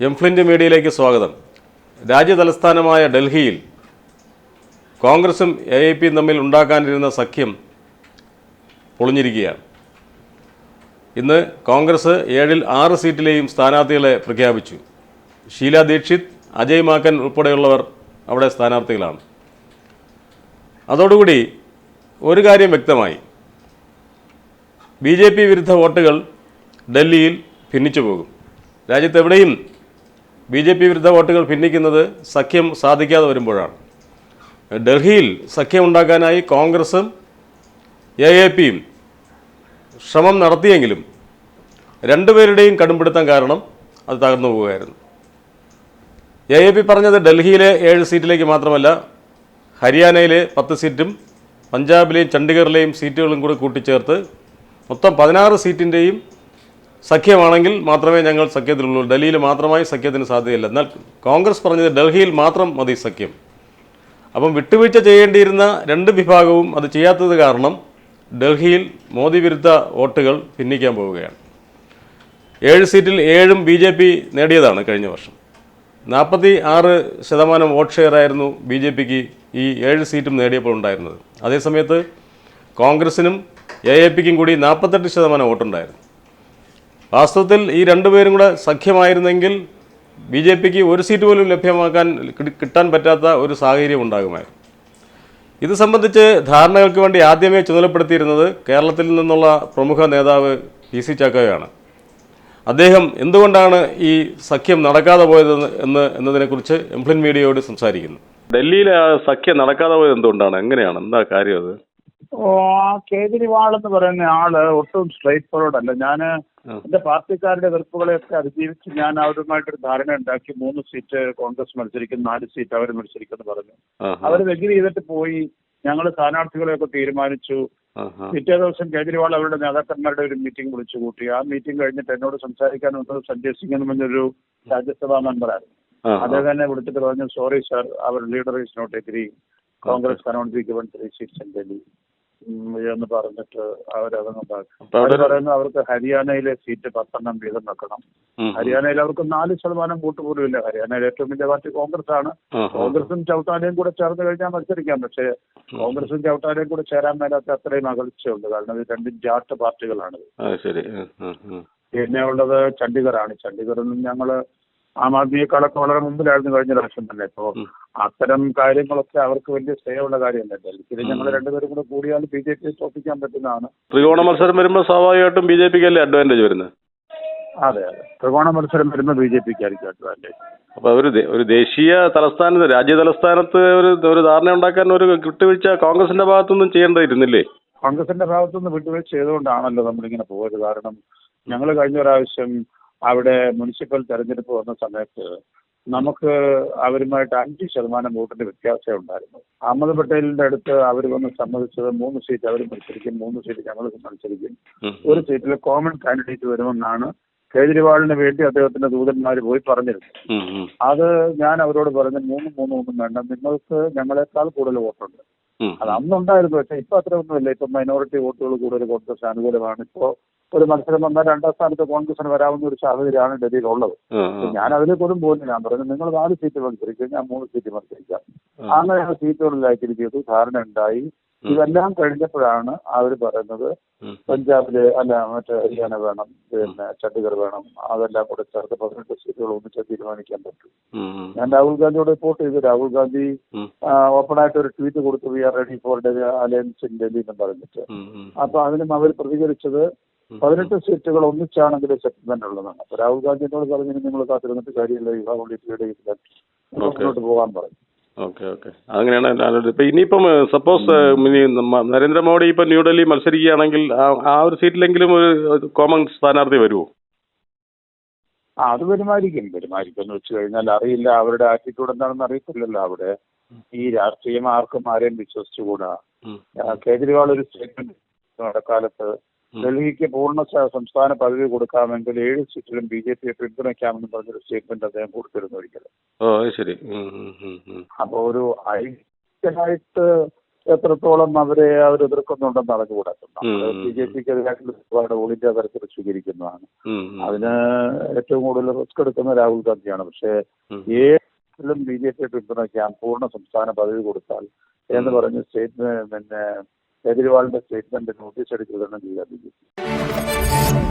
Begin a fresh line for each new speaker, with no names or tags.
എംഫ്ലിന്റ് മീഡിയയിലേക്ക് സ്വാഗതം. രാജ്യതലസ്ഥാനമായ ഡൽഹിയിൽ കോൺഗ്രസും എ ഐ പിയും തമ്മിൽ ഉണ്ടാക്കാനിരുന്ന സഖ്യം പൊളിഞ്ഞിരിക്കുകയാണ്. ഇന്ന് കോൺഗ്രസ് ഏഴിൽ ആറ് സീറ്റിലെയും സ്ഥാനാർത്ഥികളെ പ്രഖ്യാപിച്ചു. ഷീല ദീക്ഷിത് അജയ് മാക്കൻ ഉൾപ്പെടെയുള്ളവർ അവിടെ സ്ഥാനാർത്ഥികളാണ്. അതോടുകൂടി ഒരു കാര്യം വ്യക്തമായി. ബി ജെ പി വിരുദ്ധ വോട്ടുകൾ ഡൽഹിയിൽ ഭിന്നിച്ചു പോകും. രാജ്യത്തെവിടെയും ബി ജെ പി വിരുദ്ധ വോട്ടുകൾ ഭിന്നിക്കുന്നത് സഖ്യം സാധിക്കാതെ വരുമ്പോഴാണ്. ഡൽഹിയിൽ സഖ്യമുണ്ടാക്കാനായി കോൺഗ്രസും എ എ പിയും ശ്രമം നടത്തിയെങ്കിലും രണ്ടുപേരുടെയും കടുംപിടുത്തം കാരണം അത് തകർന്നു പോവുകയായിരുന്നു. എ എ പി പറഞ്ഞത് ഡൽഹിയിലെ ഏഴ് സീറ്റിലേക്ക് മാത്രമല്ല ഹരിയാനയിലെ പത്ത് സീറ്റും പഞ്ചാബിലെയും ചണ്ഡീഗറിലെയും സീറ്റുകളും കൂടി കൂട്ടിച്ചേർത്ത് മൊത്തം പതിനാറ് സീറ്റിന്റെയും സഖ്യമാണെങ്കിൽ മാത്രമേ ഞങ്ങൾ സഖ്യത്തിലുള്ളൂ. ഡൽഹിയിൽ മാത്രമായി സഖ്യത്തിന് സാധ്യതയില്ല. എന്നാൽ കോൺഗ്രസ് പറഞ്ഞത് ഡൽഹിയിൽ മാത്രം മതി സഖ്യം. അപ്പം വിട്ടുവീഴ്ച ചെയ്യേണ്ടിയിരുന്ന രണ്ട് വിഭാഗവും അത് ചെയ്യാത്തത് കാരണം ഡൽഹിയിൽ മോദി വിരുദ്ധ വോട്ടുകൾ ഭിന്നിക്കാൻ പോവുകയാണ്. ഏഴ് സീറ്റിൽ ഏഴും ബി ജെ പി നേടിയതാണ് കഴിഞ്ഞ വർഷം. നാൽപ്പത്തി ആറ് ശതമാനം വോട്ട് ഷെയർ ആയിരുന്നു ബി ജെ പിക്ക് ഈ ഏഴ് സീറ്റും നേടിയപ്പോൾ ഉണ്ടായിരുന്നത്. അതേസമയത്ത് കോൺഗ്രസിനും എ എ പിക്കും കൂടി നാൽപ്പത്തെട്ട് ശതമാനം വോട്ടുണ്ടായിരുന്നു. വാസ്തവത്തിൽ ഈ രണ്ടുപേരും കൂടെ സഖ്യമായിരുന്നെങ്കിൽ ബി ജെ പിക്ക് ഒരു സീറ്റ് പോലും ലഭ്യമാക്കാൻ കിട്ടാൻ പറ്റാത്ത ഒരു സാഹചര്യം ഉണ്ടാകുമായിരുന്നു. ഇത് സംബന്ധിച്ച് ധാരണകൾക്ക് വേണ്ടി ആദ്യമേ ചുമതലപ്പെടുത്തിയിരുന്നത് കേരളത്തിൽ നിന്നുള്ള പ്രമുഖ നേതാവ് പി സി ചാക്കോയാണ്. അദ്ദേഹം എന്തുകൊണ്ടാണ് ഈ സഖ്യം നടക്കാതെ പോയത് എന്ന് എന്നതിനെക്കുറിച്ച് എംപ്ലിൻ മീഡിയയോട് സംസാരിക്കുന്നു. ഡൽഹിയിലെ സഖ്യം നടക്കാതെ പോയത് എന്തുകൊണ്ടാണ്? എങ്ങനെയാണ്? എന്താ കാര്യം അത്?
ഓ ആ കേജ്രിവാൾ എന്ന് പറയുന്ന ആൾ ഒട്ടും സ്ട്രൈറ്റ് ഫോർവേഡ് അല്ല. ഞാൻ
ആ.
എന്റെ പാർട്ടിക്കാരുടെ എതിർപ്പുകളെയൊക്കെ അതിജീവിച്ച് ഞാൻ അവരുമായിട്ടൊരു ധാരണ ഉണ്ടാക്കി. മൂന്ന് സീറ്റ് കോൺഗ്രസ് മത്സരിക്കും നാല് സീറ്റ് അവർ മത്സരിക്കുമെന്ന് പറഞ്ഞു. അവർ എഗ്രി ചെയ്തിട്ട് പോയി. ഞങ്ങൾ സ്ഥാനാർത്ഥികളെയൊക്കെ തീരുമാനിച്ചു. പിറ്റേ ദിവസം കേജ്രിവാൾ അവരുടെ നേതാക്കന്മാരുടെ ഒരു മീറ്റിംഗ് വിളിച്ചു കൂട്ടി. ആ മീറ്റിംഗ് കഴിഞ്ഞിട്ട് എന്നോട് സംസാരിക്കാൻ വന്നത് സഞ്ജയ് സിംഗ് എന്ന് പറഞ്ഞൊരു രാജ്യസഭാ മെമ്പറായിരുന്നു. അദ്ദേഹം തന്നെ വിളിച്ചിട്ട് പറഞ്ഞു sorry sir our leader is not agree Congress cannot be given three seats in Delhi. എന്ന് പറഞ്ഞിട്ട് അവരതങ്ങ് ഉണ്ടാക്കി
അപ്പൊ
അവർ
അവർ
പറയുന്നു അവർക്ക് ഹരിയാനയിലെ സീറ്റ് പത്തെണ്ണം വീതം വെക്കണം. ഹരിയാനയിൽ അവർക്ക് നാല് ശതമാനം വോട്ട് പോലും ഇല്ല. ഹരിയാനയിലെ ഏറ്റവും വലിയ പാർട്ടി കോൺഗ്രസ് ആണ്. കോൺഗ്രസും ചവിട്ടാലയും കൂടെ ചേർന്ന് കഴിഞ്ഞാൽ മത്സരിക്കാം. പക്ഷേ കോൺഗ്രസും ചവിട്ടാലയും കൂടെ ചേരാൻ മേലാത്ത അത്രയും അകൽച്ചയുണ്ട്. കാരണം ഇത് രണ്ടും ജാട്ട് പാർട്ടികളാണ്. പിന്നെ ഉള്ളത് ചണ്ഡീഗറാണ്. ചണ്ഡീഗറിൽ നിന്ന് ഞങ്ങൾ ആം ആദ്മിയെക്കാളൊക്കെ വളരെ മുമ്പിലായിരുന്നു കഴിഞ്ഞ പ്രാവശ്യം തന്നെ. ഇപ്പോ. അത്തരം കാര്യങ്ങളൊക്കെ അവർക്ക് വലിയ സ്നേഹമുള്ള കാര്യമല്ല. ഡൽഹിയിൽ ഞങ്ങൾ രണ്ടുപേരും കൂടെ കൂടിയാൽ ബി ജെ പി തോപ്പിക്കാൻ പറ്റുന്നതാണ്.
ത്രികോണ മത്സരം വരുമ്പോൾ സ്വാഭാവികമായിട്ടും ബി ജെ പിക്ക് അല്ലേ അഡ്വാന്റേജ് വരുന്നത്?
അതെ അതെ. ത്രികോണ മത്സരം വരുമ്പോൾ ബി ജെ പിക്ക് ആയിരിക്കും അഡ്വാന്റേജ്
അപ്പൊ ഒരു ഒരു ദേശീയ തലസ്ഥാനത്ത് രാജ്യ തലസ്ഥാനത്ത് ഒരു ഒരു ധാരണ ഉണ്ടാക്കാൻ ഒരു വിട്ടുവീഴ്ച കോൺഗ്രസിന്റെ ഭാഗത്തൊന്നും ചെയ്യേണ്ടതിരുന്നില്ലേ?
കോൺഗ്രസിന്റെ ഭാഗത്തുനിന്ന് വിട്ടുവീഴ്ച ചെയ്തുകൊണ്ടാണല്ലോ നമ്മളിങ്ങനെ പോയത്. കാരണം ഞങ്ങൾ കഴിഞ്ഞ പ്രാവശ്യം അവിടെ മുനിസിപ്പൽ തെരഞ്ഞെടുപ്പ് വന്ന സമയത്ത് നമുക്ക് അവരുമായിട്ട് അഞ്ച് ശതമാനം വോട്ടിന്റെ വ്യത്യാസമേ ഉണ്ടായിരുന്നു. അഹമ്മദ് പട്ടേലിന്റെ അടുത്ത് അവർ വന്ന് സമ്മതിച്ചത് മൂന്ന് സീറ്റ് അവർ മത്സരിക്കും മൂന്ന് സീറ്റ് ഞങ്ങൾ മത്സരിക്കും. ഒരു സീറ്റിൽ കോമൺ കാൻഡിഡേറ്റ് വരുമെന്നാണ് കേജ്രിവാളിന് വേണ്ടി അദ്ദേഹത്തിന്റെ ദൂതന്മാർ പോയി പറഞ്ഞിരുന്നു. അത് ഞാൻ അവരോട് പറഞ്ഞു മൂന്ന് മൂന്ന് ഒന്നും വേണ്ട നിങ്ങൾക്ക് ഞങ്ങളെക്കാൾ കൂടുതൽ വോട്ടുണ്ട്. അത് അന്നുണ്ടായിരുന്നു പക്ഷെ ഇപ്പൊ അത്ര ഒന്നുമില്ല. ഇപ്പൊ മൈനോറിറ്റി വോട്ടുകൾ കൂടുതൽ കോൺഗ്രസ് അനുകൂലമാണ്. ഇപ്പോ ഒരു മത്സരം വന്നാൽ രണ്ടാം സ്ഥാനത്ത് കോൺഗ്രസിന് വരാവുന്ന ഒരു സാഹചര്യമാണ് ഡൽഹിയിൽ ഉള്ളത് ഞാൻ അതിനെ അതിലേക്കൊന്നും പോകുന്നില്ല ഞാൻ പറഞ്ഞു നിങ്ങൾ നാല് സീറ്റ് മത്സരിക്കും ഞാൻ മൂന്ന് സീറ്റ് മത്സരിക്കാം. അങ്ങനെ ആ. സീറ്റുകളിലാക്കി ചെയ്തു ധാരണ ഉണ്ടായി. ഇതെല്ലാം കഴിഞ്ഞപ്പോഴാണ് അവർ പറയുന്നത്. പഞ്ചാബിൽ അല്ല മറ്റേ ഹരിയാന വേണം പിന്നെ ചണ്ഡീഗഡ് വേണം. അതെല്ലാം കൂടെ ചേർത്ത് പതിനെട്ട് സീറ്റുകൾ ഒന്നിച്ച് തീരുമാനിക്കാൻ പറ്റും. ഞാൻ രാഹുൽ ഗാന്ധിയോട് റിപ്പോർട്ട് ചെയ്തു. രാഹുൽ ഗാന്ധി
ഓപ്പണായിട്ട്
ഓപ്പൺ ആയിട്ട് ഒരു ട്വീറ്റ് കൊടുത്തു we are ready for alliance in Delhi എന്ന് പറഞ്ഞിട്ട്. അപ്പൊ അതിനും അവർ പ്രതികരിച്ചത് പതിനെട്ട് സീറ്റുകൾ ഒന്നിച്ചാണെങ്കിൽ സെറ്റിൽമെന്റ് ഉള്ളതാണ്. അപ്പൊ രാഹുൽ ഗാന്ധിനോട് പറഞ്ഞു "ഇനി നിങ്ങൾ കാത്തിരുന്നിട്ട് കാര്യമില്ല യുവാവ് ഡേയ്സ് മുന്നോട്ട് പോകാൻ പറഞ്ഞു
ഓക്കെ ഓക്കെ. അങ്ങനെയാണ് ആലോചിച്ചത്. ഇപ്പൊ ഇനിയിപ്പം സപ്പോസ് നരേന്ദ്രമോദി ഇപ്പൊ ന്യൂഡൽഹി മത്സരിക്കുകയാണെങ്കിൽ ആ- ഒരു സീറ്റിലെങ്കിലും ഒരു കോമൺ സ്ഥാനാർത്ഥി വരുമോ
ആ അത് വരുമായിരിക്കും വരുമായിരിക്കും എന്ന് വെച്ച് കഴിഞ്ഞാൽ അറിയില്ല അവരുടെ ആറ്റിറ്റ്യൂഡ് എന്താണെന്ന് അറിയത്തില്ലല്ലോ അവിടെ. ഈ രാഷ്ട്രീയം ആർക്കും ആരെയും വിശ്വസിച്ചുകൂടാ. കേജ്രിവാൾ ഒരു സ്റ്റേറ്റ്മെന്റ് ഇടക്കാലത്ത് ഡൽഹിക്ക് പൂർണ സംസ്ഥാന പദവി കൊടുക്കാമെങ്കിൽ ഏഴ് സീറ്റിലും ബി ജെ പിയെ പിന്തുണയ്ക്കാമെന്ന് പറഞ്ഞൊരു സ്റ്റേറ്റ്മെന്റ് അദ്ദേഹം കൊടുത്തിരുന്നു ഒരിക്കലും
ശരി.
അപ്പോൾ ഒരു ഐക്യമായിട്ട് എത്രത്തോളം അവരെ അവർ എതിർക്കുന്നുണ്ടെന്ന് അറിഞ്ഞുകൂടാ. ബി ജെ പിക്ക് എതിരായിട്ടുള്ള ഒരുപാട് ഓൾ ഇന്ത്യ തരത്തിൽ സ്വീകരിക്കുന്നതാണ്. അതിന് ഏറ്റവും കൂടുതൽ റിസ്ക് എടുക്കുന്ന രാഹുൽ ഗാന്ധിയാണ്. പക്ഷേ. ഏതിലും ബി ജെ പിയെ പിന്തുണയ്ക്കാൻ പൂർണ സംസ്ഥാന പദവി കൊടുത്താൽ എന്ന് പറഞ്ഞ് സ്റ്റേറ്റ്മെന്റ് പിന്നെ കേജ്രിവാളിന്റെ സ്റ്റേറ്റ്മെന്റ് നോട്ടീസ് അടിച്ചു വിടണം ചെയ്യാൻ ബി ജെ പി